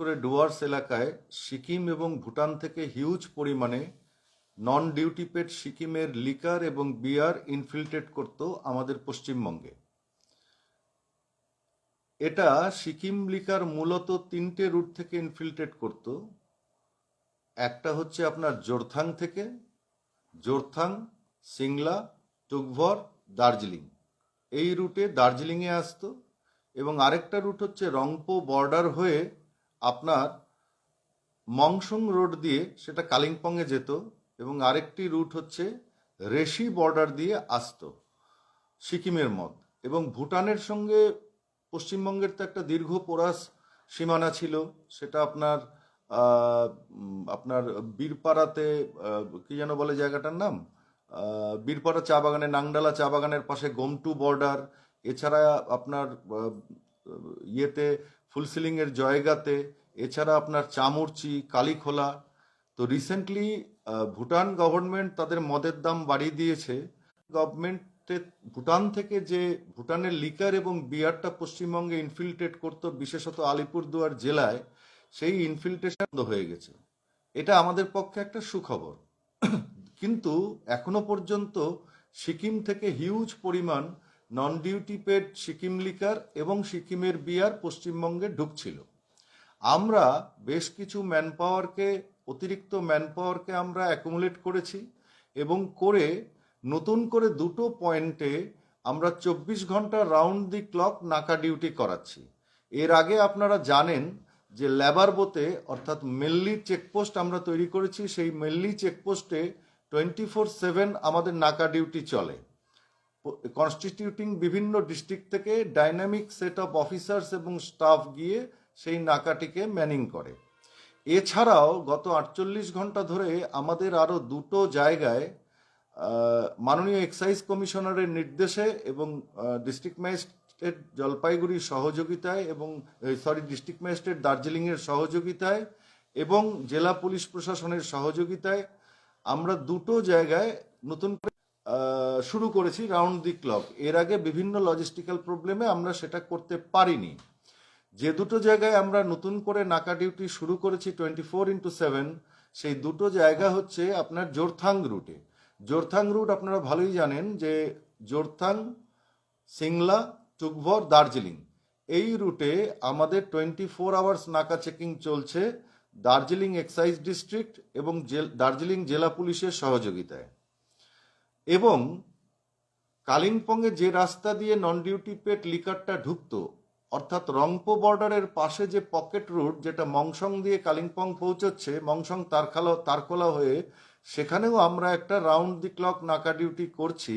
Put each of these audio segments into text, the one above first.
করে ডুয়ার্স এলাকায় সিকিম এবং ভুটান থেকে হিউজ পরিমাণে নন ডিউটি পেড সিকিমের লিকার এবং বিয়ার ইনফিল্ট্রেট করত আমাদের পশ্চিমবঙ্গে। এটা সিকিম লিকার মূলত তিনটে রুট থেকে ইনফিল্ট্রেট করত। একটা হচ্ছে আপনার জোরথাং থেকে, জোরথাং, সিংলা টুকভর দার্জিলিং। এই রুটে দার্জিলিংয়ে আসতো এবং আরেকটা রুট হচ্ছে রংপো বর্ডার হয়ে আপনার মংসুং রোড দিয়ে সেটা কালিম্পংয়ে যেত এবং আরেকটি রুট হচ্ছে রেশি বর্ডার দিয়ে আসতো, সিকিমের মত। এবং ভুটানের সঙ্গে পশ্চিমবঙ্গের তো একটা দীর্ঘ পোরাস সীমানা ছিল, সেটা আপনার আপনার বীরপাড়াতে কি যেন বলে জায়গাটার নাম? বীরপাড়া চা বাগানে, নাংডালা চা বাগানের পাশে গোমটু বর্ডার, এছাড়া আপনার ইয়েতে ফুলসিলিং এর জয়গাতে, এছাড়া আপনার চামুরচি, কালীখোলা। তো রিসেন্টলি ভুটান গভর্নমেন্ট তাদের মদের দাম বাড়িয়ে দিয়েছে। গভর্নমেন্টে ভুটান থেকে যে ভুটানের লিকার এবং বিয়ারটা পশ্চিমবঙ্গে ইনফিল্ট্রেট করতো বিশেষত আলিপুরদুয়ার জেলায়, সেই ইনফিল্ট্রেশন বন্ধ হয়ে গেছে। এটা আমাদের পক্ষে একটা সুখবর। কিন্তু এখনও পর্যন্ত সিকিম থেকে হিউজ পরিমাণ non duty paid Sikkim liquor এবং সিকিমের বিয়ার পশ্চিমবঙ্গে ঢুকছিল। আমরা বেশ কিছু ম্যান পাওয়ারকে অতিরিক্ত ম্যান পাওয়ারকে আমরা অ্যাকুমুলেট করেছি এবং করে নতুন করে দুটো পয়েন্টে আমরা চব্বিশ ঘণ্টা রাউন্ড দি ক্লক নাকা ডিউটি করাচ্ছি। এর আগে আপনারা জানেন যে লেবার বোতে অর্থাৎ মেল্লি চেকপোস্ট আমরা তৈরি করেছি, সেই মেল্লি চেকপোস্টে টোয়েন্টি ফোর সেভেন আমাদের নাকা ডিউটি চলে। কনস্টিটিউটিং বিভিন্ন ডিস্ট্রিক্ট থেকে ডাইনামিক সেট অফ অফিসার্স এবং স্টাফ গিয়ে সেই নাকাটিকে ম্যানিং করে। এছাড়াও গত আটচল্লিশ ঘণ্টা ধরে আমাদের আরও দুটো জায়গায় মাননীয় এক্সাইজ কমিশনারের নির্দেশে এবং ডিস্ট্রিক্ট ম্যাজিস্ট্রেট জলপাইগুড়ির সহযোগিতায় এবং সরি ডিস্ট্রিক্ট ম্যাজিস্ট্রেট দার্জিলিংয়ের সহযোগিতায় এবং জেলা পুলিশ প্রশাসনের সহযোগিতায় আমরা দুটো জায়গায় নতুন করে শুরু করেছি রাউন্ড দি ক্লক। এর আগে বিভিন্ন লজিস্টিক্যাল প্রবলেমে আমরা সেটা করতে পারিনি। যে দুটো জায়গায় আমরা নতুন করে নাকা ডিউটি শুরু করেছি টোয়েন্টি ফোর ইন্টু সেভেন সেই দুটো জায়গা হচ্ছে আপনার জোরথাং রুটে জোরথাং রুট আপনারা ভালোই জানেন যে জোরথাং, সিংলা টুকভর দার্জিলিং। এই রুটে আমাদের টোয়েন্টি ফোর আওয়ার্স নাকা চেকিং চলছে দার্জিলিং এক্সাইজ ডিস্ট্রিক্ট এবং জেল- দার্জিলিং জেলা পুলিশের সহযোগিতায়। এবং কালিম্পংয়ে যে রাস্তা দিয়ে নন ডিউটি পেট লিকারটা ঢুকতো, অর্থাৎ রংপো বর্ডারের পাশে যে পকেট রুট যেটা মংসং দিয়ে কালিম্পং পৌঁছচ্ছে, মংসং তারখালা, তারকোলা হয়ে, সেখানেও আমরা একটা রাউন্ড দি ক্লক নাকা ডিউটি করছি।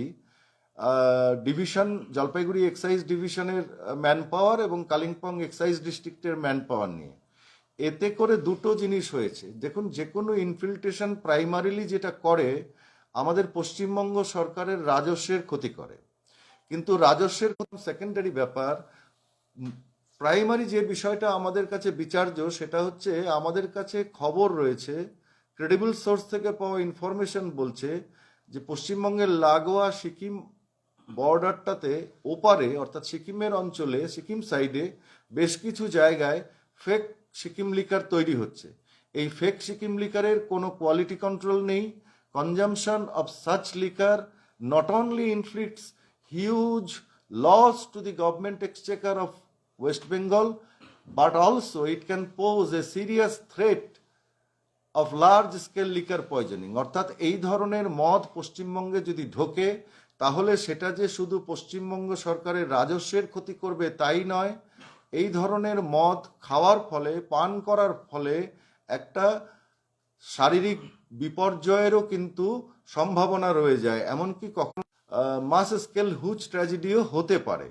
ডিভিশন জলপাইগুড়ি এক্সাইজ ডিভিশনের ম্যান পাওয়ার এবং কালিম্পং এক্সাইজ ডিস্ট্রিক্টের ম্যান পাওয়ার নিয়ে। এতে করে দুটো জিনিস হয়েছে। দেখুন যে কোনো ইনফিল্ট্রেশন প্রাইমারিলি যেটা করে আমাদের পশ্চিমবঙ্গ সরকারের রাজস্বের ক্ষতি করে। কিন্তু রাজস্বের সেকেন্ডারি ব্যাপার প্রাইমারি যে বিষয়টা আমাদের কাছে বিচার্য, সেটা হচ্ছে আমাদের কাছে খবর রয়েছে ক্রেডিবল সোর্স থেকে পাওয়া ইনফরমেশন বলছে যে পশ্চিমবঙ্গের লাগোয়া সিকিম বর্ডারটাতে ওপারে, অর্থাৎ সিকিমের অঞ্চলে, সিকিম সাইডে বেশ কিছু জায়গায় ফেক সিকিম লিকার তৈরি হচ্ছে। এই ফেক সিকিম লিকারের কোনো কোয়ালিটি কন্ট্রোল নেই consumption of such liquor not only inflicts huge loss to the government exchequer of West Bengal but also it can pose a serious threat of large scale liquor poisoning অর্থাৎ এই ধরনের মদ পশ্চিমবঙ্গে যদি ঢোকে, তাহলে সেটা যে শুধু পশ্চিমবঙ্গ সরকারের রাজস্বের ক্ষতি করবে তাই নয়, এই ধরনের মদ খাওয়ার ফলে, পান করার ফলে একটা শারীরিক বিপর্যয়েরও কিন্তু সম্ভাবনা রয়ে যায়, এমনকি কখনো মাস স্কেল হুজ ট্র্যাজেডিও হতে পারে।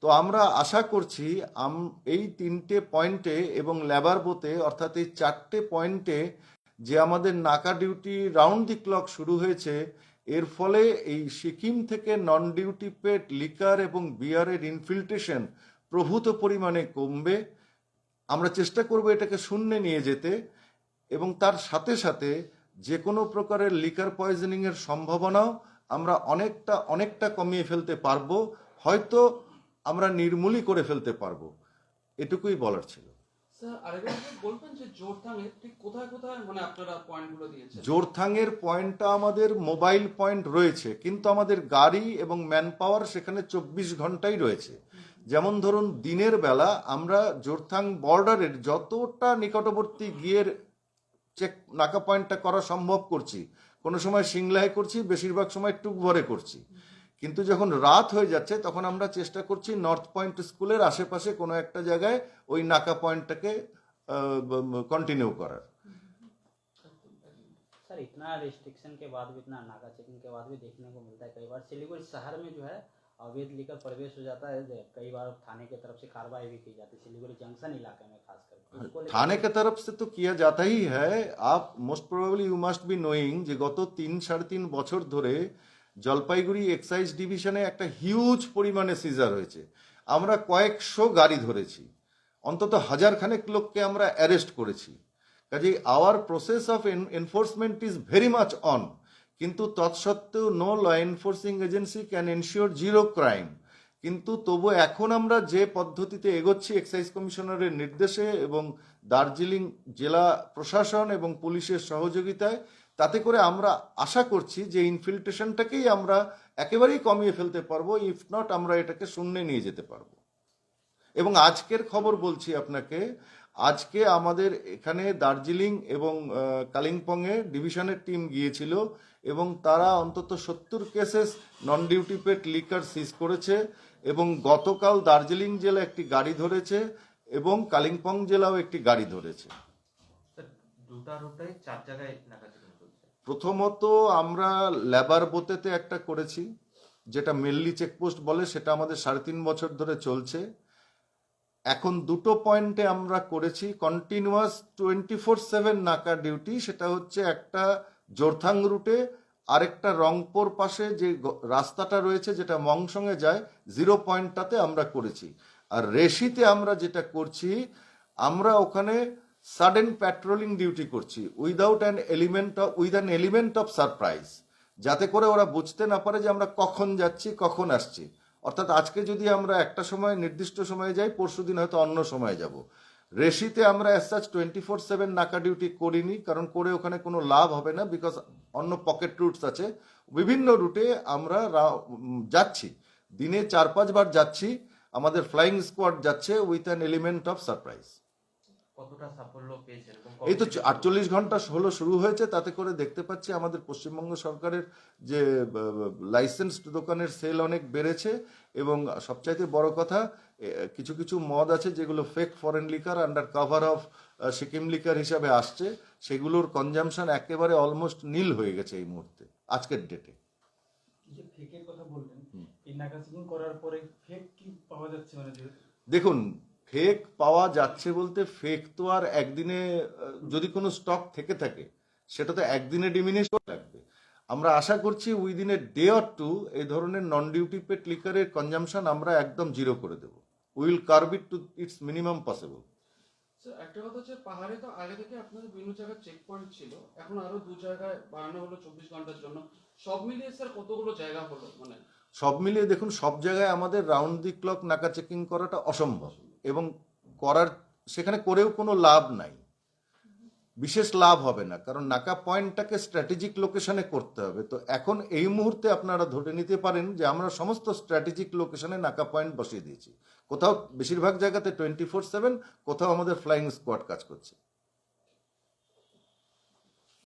তো আমরা আশা করছি, আম- এই তিনটে পয়েন্টে এবং লেবার বোতে, অর্থাৎ এই চারটে পয়েন্টে যে আমাদের নাকা ডিউটি রাউন্ড দি ক্লক শুরু হয়েছে, এর ফলে এই সিকিম থেকে নন ডিউটি পেড লিকার এবং বিয়ারের ইনফিল্ট্রেশন প্রভূত পরিমাণে কমবে। আমরা চেষ্টা করব এটাকে শূন্যে নিয়ে যেতে এবং তার সাথে সাথে যে কোনো প্রকারের লিকার পয়জনিং এর সম্ভাবনাও আমরা অনেকটা অনেকটা কমিয়ে ফেলতে পারব হয়তো আমরা নির্মূলই করে ফেলতে পারব। এটুকুই বলার ছিল। স্যার আরেকবার একটু বলবেন যে জোরথাঙে ঠিক কোথায় কোথায় মানে পয়েন্টটা আমাদের মোবাইল পয়েন্ট রয়েছে কিন্তু আমাদের গাড়ি এবং ম্যান পাওয়ার সেখানে চব্বিশ ঘন্টাই রয়েছে। যেমন ধরুন দিনের বেলা আমরা জোরথাং বর্ডারের যতটা নিকটবর্তী গিয়ে চেক নাকা পয়েন্টটা করা সম্ভব করছি কোনো সময় সিংলায় করছি বেশিরভাগ সময় টুকভরে করছি কিন্তু যখন রাত হয়ে যাচ্ছে তখন আমরা চেষ্টা করছি নর্থ পয়েন্ট স্কুলের আশেপাশে কোনো একটা জায়গায় ওই নাকা পয়েন্টটাকে কন্টিনিউ করার सर इतना रिस्ट्रिक्शन के बाद भी इतना नाका चेकिंग के बाद भी देखने को मिलता है कई बार सिलीगुड़ी शहर में जो है अवैध लेकर प्रवेश हो जाता है कई बार थाने की तरफ से कार्रवाई भी की जाती है सिलीगुड़ी जंक्शन इलाके में खासकर उसको लेकर- थाने के तरफ से तो किया जाता ही है आप most probably you must be knowing যে গত তিন সাড়ে তিন বছর ধরে জলপাইগুড়ি এক্সাইজ ডিভিশনে একটা হিউজ পরিমাণে সিজার হয়েছে আমরা কয়েকশো গাড়ি ধরেছি অন্তত হাজার খানেক লোককে আমরা অ্যারেস্ট করেছি কাজেই our process of enforcement is very much on কিন্তু তৎসত্ত্বেও no law enforcing agency can ensure zero crime কিন্তু তবু এখন আমরা যে পদ্ধতিতে এগোচ্ছি এক্সাইজ কমিশনারের নির্দেশে এবং দার্জিলিং জেলা প্রশাসন এবং পুলিশের সহযোগিতায়, তাতে করে আমরা আশা করছি যে ইনফিল্ট্রেশনটাকেই আমরা একেবারেই কমিয়ে ফেলতে পারব ইফ নট আমরা এটাকে শূন্যে নিয়ে যেতে পারব। এবং আজকের খবর বলছি আপনাকে, আজকে আমাদের এখানে দার্জিলিং এবং কালিম্পংয়ে ডিভিশনের টিম গিয়েছিল। এবং তারা অন্তত সত্তর cases non duty paid liquor seize করেছে এবং গতকাল দার্জিলিং জেলা একটি গাড়ি ধরেছে এবং কালিম্পং জেলাও একটি গাড়ি ধরেছে। প্রথমত আমরা লেবার বোতেতে একটা করেছি যেটা মেনলি চেকপোস্ট বলে সেটা আমাদের সাড়ে তিন বছর ধরে চলছে। এখন দুটো পয়েন্টে আমরা করেছি কন্টিনিউয়াস টোয়েন্টি ফোর সেভেন নাকা ডিউটি সেটা হচ্ছে একটা জোরথাং রুটে আরেকটা রংপুর পাশে যে রাস্তাটা রয়েছে, যেটা মংসংয়ে যায়, জিরো পয়েন্টটাতে আমরা করেছি। আর রেশিতে আমরা যেটা করছি, আমরা ওখানে সাডেন প্যাট্রোলিং ডিউটি করছি, without an element of, with an element of surprise, যাতে করে ওরা বুঝতে না পারে যে আমরা কখন যাচ্ছি, কখন আসছি। অর্থাৎ আজকে যদি আমরা একটা সময়, নির্দিষ্ট সময়ে যাই, পরশু দিন হয়তো অন্য সময়ে যাব। রেশিতে আমরা as such twenty four seven নাকা ডিউটি করিনি, কারণ করে ওখানে কোনো লাভ হবে না বিকজ অন্য পকেট রুটস আছে। বিভিন্ন রুটে আমরা যাচ্ছি। দিনে চার পাঁচবার যাচ্ছি, আমাদের ফ্লাইং স্কোয়াড যাচ্ছে with an element of surprise কতটা সাফল্য পেয়েছেন এই তো আটচল্লিশ ঘণ্টা হলো শুরু হয়েছে তাতে করে দেখতে পাচ্ছি আমাদের পশ্চিমবঙ্গ সরকারের যে লাইসেন্স দোকানের সেল অনেক বেড়েছে এবং সবচাইতে বড় কথা কিছু কিছু মদ আছে যেগুলো fake foreign liquor under cover of Sikkim liquor হিসাবে আসছে সেগুলোর কনজামশন একেবারে অলমোস্ট নীল হয়ে গেছে এই মুহূর্তে আজকের ডেটে যে ফেকের কথা বললেন এই করার পরে ফেক কি পাওয়া যাচ্ছে মানে দেখুন ফেক পাওয়া যাচ্ছে বলতে ফেক তো আর একদিনে যদি কোনো স্টক থেকে থাকে সেটা তো একদিনে ডিমিনিশ লাগবে আমরা আশা করছি within a day or two এই ধরনের নন ডিউটি পেড লিকারের কনজামশন আমরা একদম জিরো করে দেবো। Will curb it to its minimum possible sir একটা কথা হচ্ছে পাহাড়ে তো আগে থেকে আপনাদের বিভিন্ন জায়গায় চেক পয়েন্ট ছিল এখন আরও দু জায়গায় বাড়ানো হলো চব্বিশ ঘণ্টার জন্য। সব মিলিয়ে স্যার কতগুলো জায়গা হলো? মানে সব মিলিয়ে দেখুন সব জায়গায় আমাদের রাউন্ড দি ক্লক নাকা চেকিং করাটা অসম্ভব। এবং করার, সেখানে করেও কোনো লাভ নাই। বিশেষ লাভ হবে না, কারণ নাকা পয়েন্টটাকে স্ট্র্যাটেজিক লোকেশনে করতে হবে। তো এখন এই মুহূর্তে আপনারা ধরে নিতে পারেন যে আমরা সমস্ত স্ট্র্যাটেজিক লোকেশনে নাকা পয়েন্ট বসিয়ে দিয়েছি। কোথাও বেশিরভাগ জায়গাতে টোয়েন্টি ফোর সেভেন, কোথাও আমাদের ফ্লাইং স্কোয়াড কাজ করছে।